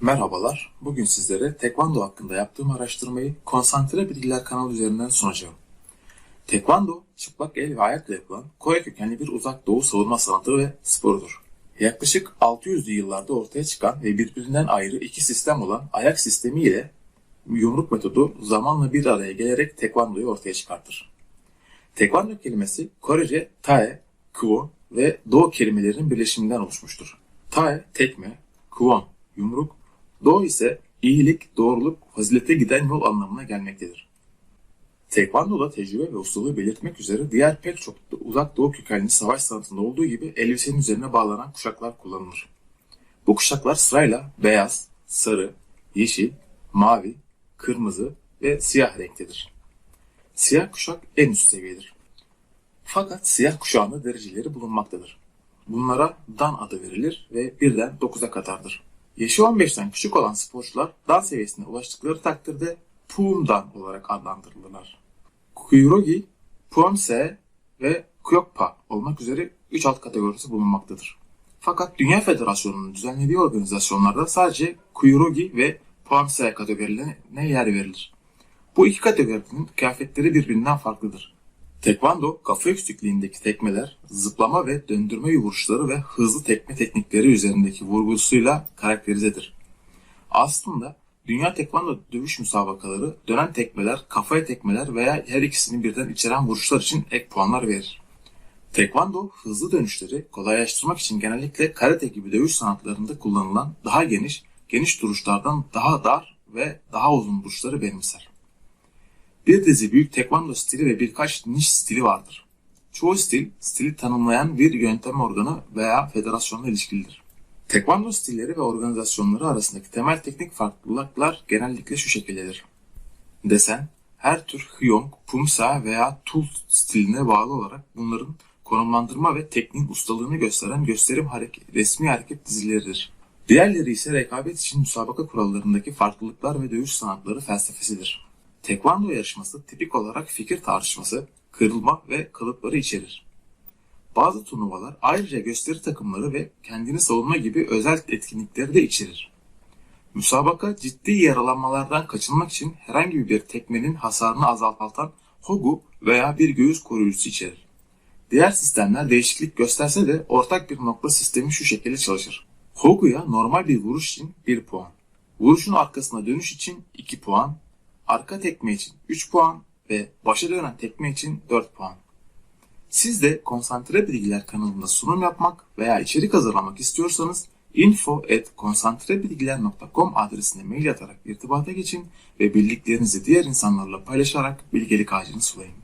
Merhabalar, bugün sizlere Tekvando hakkında yaptığım araştırmayı Konsantre Bilgiler kanalı üzerinden sunacağım. Tekvando, çıplak el ve ayakla yapılan Kore kökenli bir uzak doğu savunma sanatı ve sporudur. Yaklaşık 600'lü yıllarda ortaya çıkan ve birbirinden ayrı iki sistem olan ayak sistemi ile yumruk metodu zamanla bir araya gelerek Tekvando'yu ortaya çıkartır. Tekvando kelimesi Korece Tae, Kwon ve Do kelimelerinin birleşiminden oluşmuştur. Tae, tekme, Kwon, yumruk, Do ise iyilik, doğruluk, fazilete giden yol anlamına gelmektedir. Tekvando'da tecrübe ve ustalığı belirtmek üzere diğer pek çok uzak doğu kökenli savaş sanatında olduğu gibi elbisenin üzerine bağlanan kuşaklar kullanılır. Bu kuşaklar sırayla beyaz, sarı, yeşil, mavi, kırmızı ve siyah renktedir. Siyah kuşak en üst seviyedir. Fakat siyah kuşağında dereceleri bulunmaktadır. Bunlara dan adı verilir ve birden 9'a kadardır. Yaşı 15'ten küçük olan sporcular dan seviyesine ulaştıkları takdirde Pum dan olarak adlandırılırlar. Kuyurogi, Puamse ve Kyokpa olmak üzere 3 alt kategorisi bulunmaktadır. Fakat Dünya Federasyonu'nun düzenlediği organizasyonlarda sadece Kuyurogi ve Puamse kategorilerine yer verilir. Bu iki kategorinin kıyafetleri birbirinden farklıdır. Tekvando, kafa yüksekliğindeki tekmeler, zıplama ve döndürme vuruşları ve hızlı tekme teknikleri üzerindeki vurgusuyla karakterizedir. Aslında Dünya Tekvando dövüş müsabakaları dönen tekmeler, kafaya tekmeler veya her ikisini birden içeren vuruşlar için ek puanlar verir. Tekvando hızlı dönüşleri kolaylaştırmak için genellikle karate gibi dövüş sanatlarında kullanılan daha geniş, geniş duruşlardan daha dar ve daha uzun vuruşları benimser. Bir dizi büyük tekvando stili ve birkaç niş stili vardır. Çoğu stil, stili tanımlayan bir yöntem organı veya federasyonla ilişkilidir. Tekvando stilleri ve organizasyonları arasındaki temel teknik farklılıklar genellikle şu şekildedir. Desen, her tür Hyong, Pumsa veya Tul stiline bağlı olarak bunların konumlandırma ve tekniğin ustalığını gösteren gösterim hareket, resmi hareket dizileridir. Diğerleri ise rekabet için müsabaka kurallarındaki farklılıklar ve dövüş sanatları felsefesidir. Tekvando yarışması tipik olarak fikir tartışması, kırılma ve kalıpları içerir. Bazı turnuvalar ayrıca gösteri takımları ve kendini savunma gibi özel etkinlikleri de içerir. Müsabaka ciddi yaralanmalardan kaçınmak için herhangi bir tekmenin hasarını azaltan hogu veya bir göğüs koruyucusu içerir. Diğer sistemler değişiklik gösterse de ortak bir nokta sistemi şu şekilde çalışır. Hogu'ya normal bir vuruş için 1 puan, vuruşun arkasına dönüş için 2 puan, arka tekme için 3 puan ve başa dönen tekme için 4 puan. Siz de Konsantre Bilgiler kanalında sunum yapmak veya içerik hazırlamak istiyorsanız info.konsantrebilgiler.com adresine mail atarak irtibata geçin ve bildiklerinizi diğer insanlarla paylaşarak bilgelik ağacını sulayın.